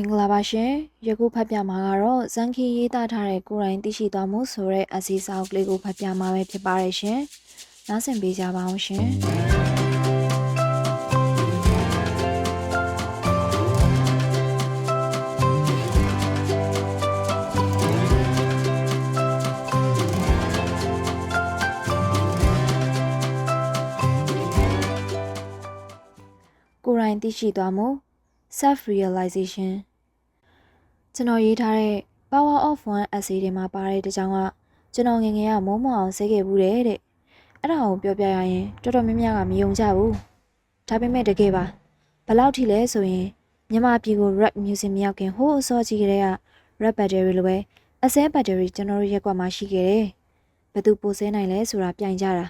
င်္ဂလာပါရှင်ယခုဖတ်ပြမှာကတော့ဇန်ခီရေးသားထားတဲ့ကိုယ်တိုင်သိရှိသွားမှုဆိုတဲ့အစီအစာအုပ်လေးကိုဖတ်ပြမှာပဲဖြစ်ပါတယ်ရှင်နားဆင်ပေးကြပါအောင်ရှင်ကိုယ်တိုင်သိရှိသွားမှု self realization ကျွန်တော်ရေးထားတဲ့ Power of One essay တွေမှာပါတဲ့တကြောင်ကကျွန်တော်ငယ်ငယ်ကမိုးမောင်အောင်ဆေးခဲ့ဘူးတဲ့တဲ့အဲ့ဒါကိုပြောပြရရင်တော်တော်များများကမယုံကြဘူးဒါပေမဲ့တကယ်ပါဘယ်လောက်ထိလဲဆိုရင်မြန်မာပြည်ကို rap music မရောက်ခင်ဟိုးအစောကြီးကတည်းက rap battery လိုပဲအစဲ battery ကျွန်တော်တို့ရက်ကွက်မှာရှိခဲ့တယ်ဘယ်သူပိုဆဲနိုင်လဲဆိုတာပြိုင်ကြတာ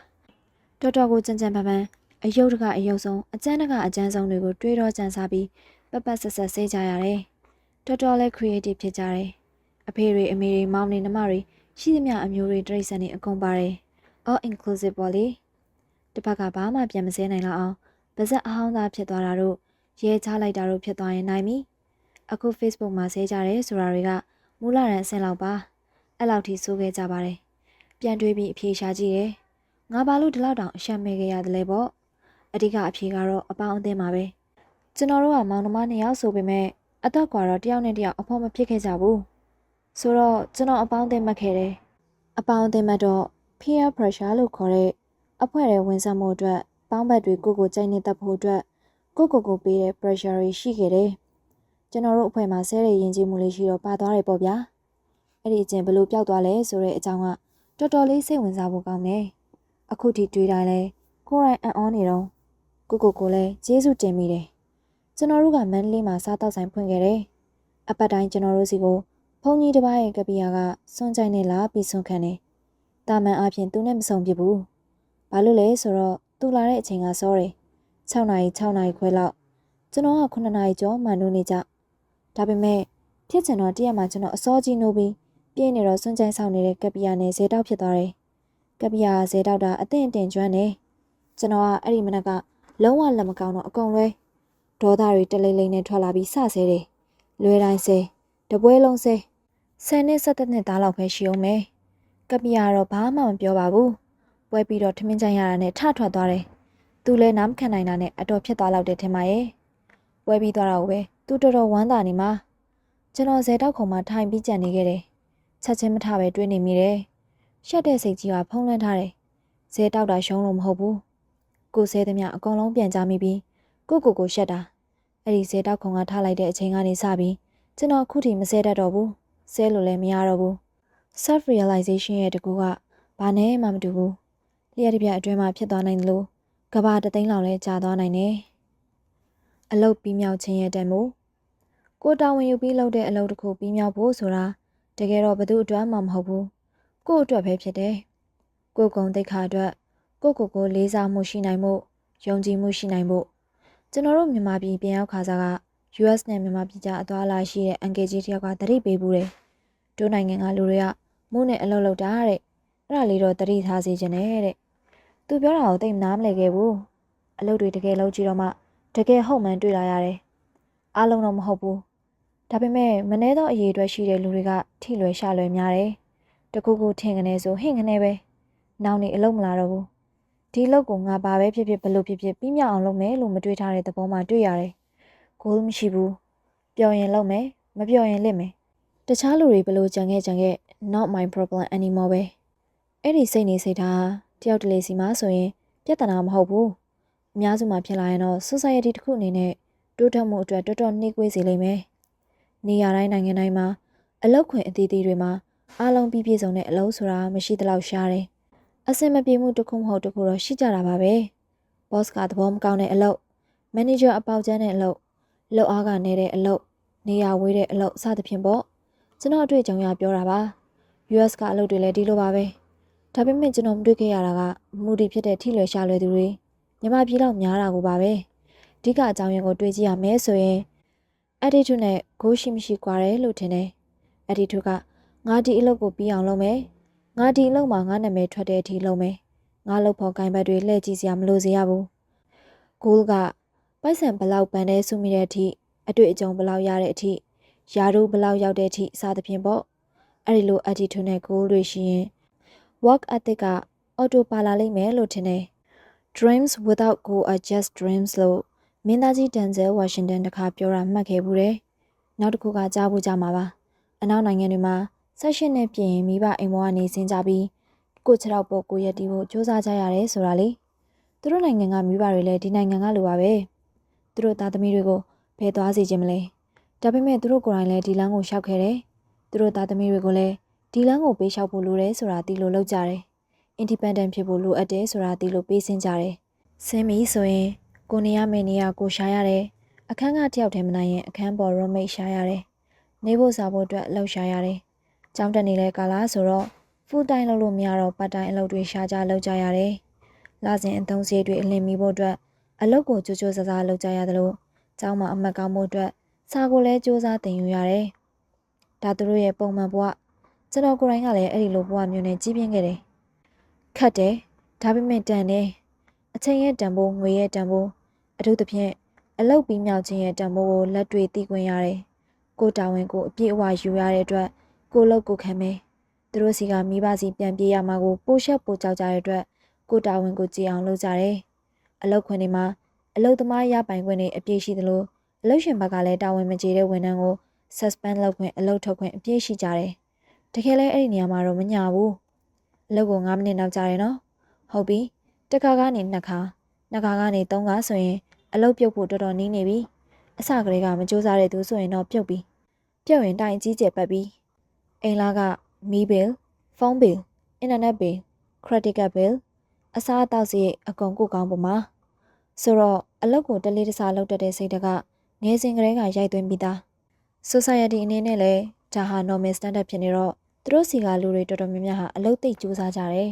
တော်တော်ကိုကြံကြံပန်းပန်းအယုတ်တကအယုတ်ဆုံးအကျန်းတကအကျန်းဆုံးတွေကိုတွေးတော့ကြံစားပြီးပပဆက်ဆက်ဆေးကြရတယ်။ တော်တော်လေး creative ဖြစ်ကြတယ်။အဖေတွေအမေတွေမောင်တွေနှမတွေရှိသမျှအမျိုးတွေတိရစ္ဆာန်တွေအကုန်ပါတယ်။ all inclusive ပေါ့လေ။တစ်ဖက်ကဘာမှပြန်မစဲနိုင်တော့အောင်ပါဇက်အဟောင်းသားဖြစ်သွားတာတို့ရဲချလိုက်တာတို့ဖြစ်သွားရင်နိုင်ပြီ။အခု Facebook မှာဆဲကြတယ်ဆိုတာတွေကမူလရန်အဆင့်လောက်ပါ။အဲ့လောက်ထိစိုးခဲ့ကြပါတယ်။ပြန်တွေးပြီးအဖြေရှာကြည့်တယ်။ငါဘာလို့ဒီလောက်တောင်အရှက်မဲခဲ့ရတယ်လဲပေါ့။အဓိကအဖြေကတော့အပေါင်းအသင်းပါပဲ။ကျွန်တော်တို့ကမောင်နှမနှစ်ယောက်ဆိုပေမဲ့ အသက်ကွာတော့တယောက်နဲ့တယောက်အဖို့မဖြစ်ခဲ့ကြဘူးဆိုတော့ကျွန်တော်အပေါင်းအသင်းမှတ်ခဲ့တယ်အပေါင်းအသင်းမှတ်တော့ peer pressure လို့ခေါ်တဲ့အဖွဲ့ရဲ့ဝင်စားမှုအတွက်ပေါင်းဘက်တွေကိုကိုကြိုက်နေတတ်ဖို့အတွက်ကိုကိုကိုပေးတဲ့ pressure တွေရှိခဲ့တယ်ကျွန်တော်တို့အဖွဲ့မှာဆဲတဲ့ယဉ်ကျေးမှုလေးရှိတော့ပါသွားတယ်ပေါ့ဗျာအဲ့ဒီအကျင့်ဘလို့ပျောက်သွားလဲဆိုတဲ့အကြောင်းကတော်တော်လေးစိတ်ဝင်စားဖို့ကောင်းတယ်အခုထိတွေးတိုင်းလဲကိုယ်တိုင်အံ့ဩနေတော့ကိုကိုကိုလည်းကျေးဇူးတင်မိတယ် ကျွန်တော်တို့ကမန္တလေးမှာစားတောက်ဆိုင်ဖွင့်ခဲ့တယ်။အပတ်တိုင်းကျွန်တော်တို့စီကိုဘုန်းကြီးတစ်ပါးရဲ့ကပီယာကစွန့်ကြိုက်နေလာပြီးစွန့်ခံတယ်။တာမန်အပြင်သူနဲ့မဆုံဖြစ်ဘူး။ဘာလို့လဲဆိုတော့သူလာတဲ့အချိန်ကစောတယ်။6နာရီ6နာရီခွဲလောက်ကျွန်တော်က9နာရီကျော်မှနိုးနေကြ။ဒါပေမဲ့ဖြစ်ချင်တော့တရက်မှကျွန်တော်အစောကြီးနိုးပြီးပြင်းနေတော့စွန့်ကြိုက်ဆောင်နေတဲ့ကပီယာနဲ့ဇေတောက်ဖြစ်သွားတယ်။ကပီယာဇေတောက်တာအသင့်အတင်ကျွမ်းတယ်။ကျွန်တော်ကအဲ့ဒီမနက်ကလုံးဝလက်မကောင်းတော့အကုန်လွဲ။ ဒေါသတွေတလိမ့်လိမ့်နဲ့ထွက်လာပြီးစဆဲတယ်။လွယ်တိုင်းဆဲတပွဲလုံးဆဲဆယ်နှစ်ဆက်နှစ်သားလောက်ပဲရှိအောင်မယ်။ကပီယာတော့ဘာမှမပြောပါဘူး။ပွဲပြီးတော့ထမင်းကြိုင်ရတာနဲ့ထထွက်သွားတယ်။သူလည်းနားမခံနိုင်တာနဲ့အတော်ဖြစ်သွားလောက်တယ်ထင်ပါရဲ့။ပွဲပြီးသွားတာကိုပဲသူတော်တော်ဝမ်းသာနေမှာ။ကျွန်တော်ဇေတောက်ခုံမှာထိုင်ပြီးကြံနေခဲ့တယ်။ချက်ချင်းမထပဲတွေးနေမိတယ်။ရှက်တဲ့စိတ်ကြီးကဖုံးလွှမ်းထားတယ်။ဇေတောက်တာရှုံးလို့မဟုတ်ဘူး။ကိုဆဲသမျှအကုန်လုံးပြန်ကြမိပြီး ကိုကိုကိုရှက်တာအဲ့ဒီဇဲတောက်ခုံကထားလိုက်တဲ့အချိန်ကနေစပြီးကျွန်တော်အခုထိမဆဲတတ်တော့ဘူးဆဲလို့လည်းမရတော့ဘူး self realization ရဲ့တကူကဘာနဲ့မှမတူဘူးလျှက်တစ်ပြက်အတွင်းမှာဖြစ်သွားနိုင်တယ်လို့ကဘာတသိန်းလောက်လဲကြာသွားနိုင်တယ်အလုတ်ပြီးမြောက်ခြင်းရဲ့တန်မို့ကိုတာဝန်ယူပြီးလုပ်တဲ့အလုပ်တစ်ခုပြီးမြောက်ဖို့ဆိုတာတကယ်တော့ဘသူအတွက်မှမဟုတ်ဘူးကို့အတွက်ပဲဖြစ်တယ်ကိုကုံတိတ်ခါအတွက်ကိုကိုကိုလေးစားမှုရှိနိုင်မှုယုံကြည်မှုရှိနိုင်မှု ကျွန်တော်တို့မြန်မာပြည်ပြန်ရောက်ခါစားက US နဲ့မြန်မာပြည်ကြားအသွားလာရှိတဲ့ engage တယောက်ကတတိပေးဘူးတယ်။တို့နိုင်ငံကလူတွေကမိုးနဲ့အလုပ်လုပ်တာတဲ့။အဲ့ဒါလေးတော့တတိထားစေခြင်းနဲ့တဲ့။သူပြောတာကိုသိမနားမလည်ခဲ့ဘူး။အလုပ်တွေတကယ်လုပ်ကြည့်တော့မှတကယ်ဟုတ်မှန်တွေ့လာရတယ်။အားလုံးတော့မဟုတ်ဘူး။ဒါပေမဲ့မနှဲသောအရေးအတွက်ရှိတဲ့လူတွေကထိလွယ်ရှလွယ်များတယ်။တကူကူထင်ကနေဆိုဟင့်ကနေပဲ။နောက်နေအလုပ်မလာတော့ဘူး။ ဒီလောက်ကိုငါဘာပဲဖြစ်ဖြစ်ဘလို့ဖြစ်ဖြစ်ပြီးမြောက်အောင်လုပ်မယ်လို့မတွေးထားတဲ့သဘောမှတွေ့ရတယ်။ကိုယ်မရှိဘူး။ပျော်ရင်လုပ်မယ်။မပျော်ရင်လစ်မယ်။တခြားလူတွေဘလို့ကြံခဲ့ကြံခဲ့ not my problem anymore ပဲ။အဲ့ဒီစိတ်နေစိတ်ထားတယောက်တလေစီမှာဆိုရင်ပြဿနာမဟုတ်ဘူး။အများစုမှာဖြစ်လာရင်တော့ society တစ်ခုအနေနဲ့တိုးတက်မှုအတွက်တော်တော်နှိကွေးစေလိမ့်မယ်။နေရာတိုင်းနိုင်ငံတိုင်းမှာအလောက်ခွင့်အသီးသီးတွေမှာအားလုံးပြည့်ပြည့်စုံတဲ့အလုပ်ဆိုတာမရှိသလောက်ရှားတယ်။ အဆင်မပြေမှုတစ်ခုမဟုတ်တစ်ခုတော့ရှိကြတာပါပဲ။ boss ကသဘောမကောင်းတဲ့အလုပ် manager အပေါက်ကျန်းတဲ့အလုပ်လုပ်အားကနေတဲ့အလုပ်နေရာဝေးတဲ့အလုပ်စသဖြင့်ပေါ့ကျွန်တော်အတွေ့အကြုံရပြောတာပါ US ကအလုပ်တွေလည်းဒီလိုပါပဲဒါပေမဲ့ကျွန်တော်မတွေ့ခဲ့ရတာကမူတည်ဖြစ်တဲ့ထိလွယ်ရှာလွယ်သူတွေမြမပြည်လောက်များတာကိုပါပဲအဓိကအကြောင်းရင်းကိုတွေးကြည့်ရမယ်ဆိုရင် attitude နဲ့ goal ရှိမရှိကွာတယ်လို့ထင်တယ် attitude ကငါဒီအလုပ်ကိုပြီးအောင်လုပ်မယ် ငါဒီအလုပ်မှာငါနာမည်ထွက်တဲ့အထိလုပ်မယ်ငါလုပ်ဖို့ဂိုင်းဘက်တွေလှည့်ကြည့်စရာမလိုစေရဘူးဂိုးကပိုက်ဆံဘလောက်ပန်တဲ့စုမိတဲ့အထိအတွေ့အကြုံဘလောက်ရတဲ့အထိယာတို့ဘလောက်ရောက်တဲ့အထိစသဖြင့်ပေါ့အဲ့ဒီလို attitude နဲ့ goal တွေရှိရင် work ethic က auto ပါလာလိမ့်မယ်လို့ထင်တယ် dreams without goal are just dreams လို့မင်းသားကြီးဒန်ဇယ်ဝါရှင်တန်တခါပြောတာမှတ်ခဲ့ဘူးတယ်နောက်တစ်ခုကကြားဖို့ကြမှာပါအနောက်နိုင်ငံတွေမှာ ဆက်ရှင်နဲ့ပြင်မိဘအိမ်ပေါ်ကနေဆင်းကြပြီးကိုခြေထောက်ပေါ်ကိုရက်တီဖို့စူးစမ်းကြရတယ်ဆိုတာလေသူတို့နိုင်ငံကမိဘတွေလည်းဒီနိုင်ငံကလိုပါပဲသူတို့သားသမီးတွေကိုဖယ်သွားစေခြင်းမလဲဒါပေမဲ့သူတို့ကိုယ်တိုင်လည်းဒီလမ်းကိုရှောက်ခဲ့တယ်သူတို့သားသမီးတွေကိုလည်းဒီလမ်းကိုပေးလျှောက်ဖို့လိုတယ်ဆိုတာသိလို့လောက်ကြတယ် independent ဖြစ်ဖို့လိုအပ်တယ်ဆိုတာသိလို့ပေးစင်းကြတယ်ဆင်းပြီဆိုရင်ကိုနေရမယ့်နေရာကိုရှားရတယ်အခန်းကတယောက်တည်းမနိုင်ရင်အခန်းပေါ် roommate ရှားရတယ်နေဖို့စားဖို့အတွက်အလုပ်ရှားရတယ် ကျောင်းတက်နေတဲ့ကာလဆိုတော့ full time လုပ်လို့မရတော့ part time အလုပ်တွေရှားကြလုပ်ကြရတယ်လစဉ်အသုံးစရိတ်တွေအလင်းမီဖို့အတွက်အလုပ်ကိုကြိုးကြိုးစားစားလုပ်ကြရတယ်လို့ကျောင်းမှာအမှတ်ကောင်းဖို့အတွက်စာကိုလည်းစူးစမ်းသင်ယူရတယ်ဒါသူတို့ရဲ့ပုံမှန်ဘဝကျွန်တော်ကိုယ်တိုင်ကလည်းအဲ့ဒီလိုဘဝမျိုးနဲ့ကြီးပြင်းခဲ့တယ်ခတ်တယ်ဒါပေမဲ့တန်တယ်အချိန်ရဲ့တန်ဖိုးငွေရဲ့တန်ဖိုးအထူးသဖြင့်အလုပ်ပြီးမြောက်ခြင်းရဲ့တန်ဖိုးကိုလက်တွေ့သိခွင့်ရတယ်ကိုတာဝန်ကိုအပြည့်အဝယူရတဲ့အတွက် ကိုလုပ်ကိုခံမယ်သူတို့စီကမိဘစီပြန်ပြေးရမှာကိုပိုရှက်ပိုကြောက်ကြတဲ့အတွက်ကိုတာဝန်ကိုကြည်အောင်လုပ်ကြတယ်အလုပ်ခွင်တွေမှာအလုပ်သမားရပိုင်ခွင့်တွေအပြည့်ရှိသလိုအလုပ်ရှင်ဘက်ကလည်းတာဝန်မကျေတဲ့ဝန်ထမ်းကို suspend လုပ်ခွင့်အလုပ်ထုတ်ခွင့်အပြည့်ရှိကြတယ်တကယ်လဲအဲ့ဒီနေရာမှာတော့မညာဘူးအလုပ်ကို9မိနစ်နောက်ကြတယ်နော်ဟုတ်ပြီတစ်ခါကနေနှစ်ခါနှစ်ခါကနေသုံးခါဆိုရင်အလုပ်ပြုတ်ဖို့တော်တော်နင်းနေပြီအစကလေးကမကြိုးစားတဲ့သူဆိုရင်တော့ပြုတ်ပြီပြုတ်ရင်တိုင်ကြီးကျယ်ပတ်ပြီ အိမ်လာကမီးဘယ်ဖုန်းဘယ်အင်တာနက်ဘယ်ခရက်ဒစ်ကတ်ဘယ်အစားအသောက်စရိတ်အကုန်ကိုကောင်းပုံမှာဆိုတော့အလုပ်ကိုတလေးတစားလုပ်တတ်တဲ့စိတ်တကငယ်စဉ်ကတည်းကရိုက်သွင်းပြီးသား society အနေနဲ့လည်းဒါဟာ normal standard ဖြစ်နေတော့သူတို့စီကလူတွေတော်တော်များများဟာအလုပ်သိပ်ကြိုးစားကြတယ်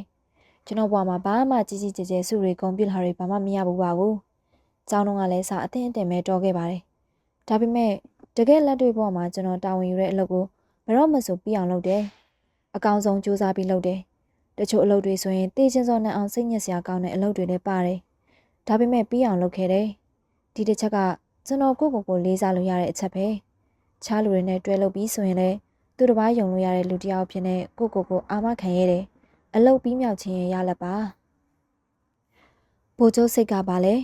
ကျွန်တော်ဘွားမှာဘာမှကြီးကြီးကျယ်ကျယ်စုတွေကွန်ပျူတာတွေဘာမှမရဘူးပါဘူး။ကျောင်းတော့ကလည်းစာအသင်းအတင်ပဲတော်ခဲ့ပါတယ်။ဒါပေမဲ့တကယ်လက်တွေ့ဘဝမှာကျွန်တော်တာဝန်ယူတဲ့အလုပ်ကို ဘယ်တော့မှဆိုပြီးအောင်လုပ်တယ်။အကောင်ဆုံးစူးစမ်းပြီးလုပ်တယ်။တချို့အလုပ်တွေဆိုရင်တေးချင်းစောနဲ့အောင်စိတ်ညစ်စရာကောင်းတဲ့အလုပ်တွေလည်းပါတယ်။ဒါပေမဲ့ပြီးအောင်လုပ်ခဲ့တယ်။ဒီတစ်ချက်ကကျွန်တော်ကိုယ့်ကိုယ်ကိုလေးစားလို့ရတဲ့အချက်ပဲ။ချားလူတွေနဲ့တွဲလုပ်ပြီးဆိုရင်လည်းသူတစ်ပါးယုံလို့ရတဲ့လူတစ်ယောက်ဖြစ်နေကိုယ့်ကိုယ်ကိုအာမခံရတဲ့အလုတ်ပြီးမြောက်ခြင်းရဲ့ရလက်ပါဘိုးကျိုးစိတ်ကပါလေ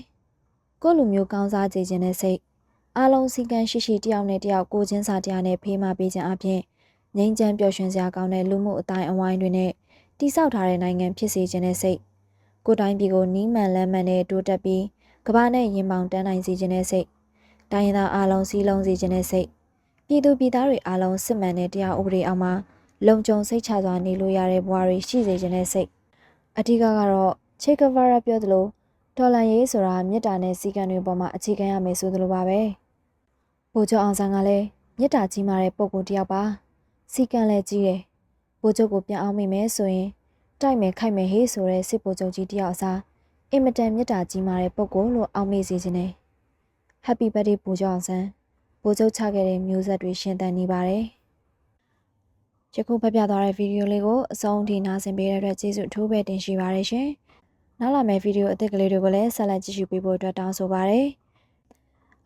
ကိုယ့်လူမျိုးကောင်းစားကြခြင်းနဲ့စိတ်အားလုံးစီကံရှိရှိတယောက်နဲ့တယောက်ကိုချင်းစာတရားနဲ့ဖေးမပေးခြင်းအပြင် ငြိမ်းချမ်းပျော်ရွှင်စရာကောင်းတဲ့လူမှုအတိုင်းအဝိုင်းတွေနဲ့တိဆောက်ထားတဲ့နိုင်ငံဖြစ်စေခြင်းနဲ့စိတ်ကိုတိုင်းပြည်ကိုနီးမှန်လမ်းမှန်နဲ့တိုးတက်ပြီးကမ္ဘာနဲ့ရင်ပေါင်တန်းနိုင်စေခြင်းနဲ့စိတ်တိုင်းရင်းသားအားလုံးစည်းလုံးစေခြင်းနဲ့စိတ်ပြည်သူပြည်သားတွေအားလုံးစစ်မှန်တဲ့တရားဥပဒေအောက်မှာလုံခြုံစိတ်ချစွာနေလို့ရတဲ့ဘဝတွေရှိစေခြင်းနဲ့စိတ်အဓိကကတော့ချေကဗာရာပြောသလိုဒေါ်လာရေးဆိုတာမေတ္တာနဲ့စီကံတွေပေါ်မှာအခြေခံရမယ်ဆိုသလိုပါပဲဘိုးကျော်အောင်ဆန်းကလည်းမေတ္တာကြီးမာတဲ့ပုံကိုတယောက်ပါ စီကံလည်းကြီးတယ်ဘိုးကျော်ကိုပြန်အောင်မိမယ်ဆိုရင်တိုက်မယ်ခိုက်မယ်ဟေးဆိုတဲ့စစ်ဘိုးချုပ်ကြီးတယောက်အစားအင်မတန်မေတ္တာကြီးမာတဲ့ပုံကိုလို့အောင်မေ့စေခြင်းနဲ့ Happy birthday ဘိုးကျော်အောင်ဆန်းဘိုးချုပ်ချခဲ့တဲ့မျိုးဆက်တွေရှင်သန်နေပါတယ်ယခုဖတ်ပြသွားတဲ့ဗီဒီယိုလေးကိုအဆုံးထိနားဆင်ပေးတဲ့အတွက်ကျေးဇူးအထူးပဲတင်ရှိပါတယ်ရှင်။နောက်လာမယ့်ဗီဒီယိုအသစ်ကလေးတွေကိုလည်းဆက်လက်ကြည့်ရှုပေးဖို့အတွက်တောင်းဆိုပါရစေ။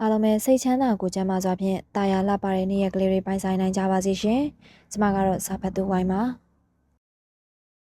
အားလုံးပဲစိတ်ချမ်းသာကိုကျန်းမာစွာဖြင့်တာယာလှပတဲ့နေ့ရက်ကလေးတွေပိုင်ဆိုင်နိုင်ကြပါစေရှင်။ကျွန်မကတော့စာဖတ်သူဝိုင်းပါ။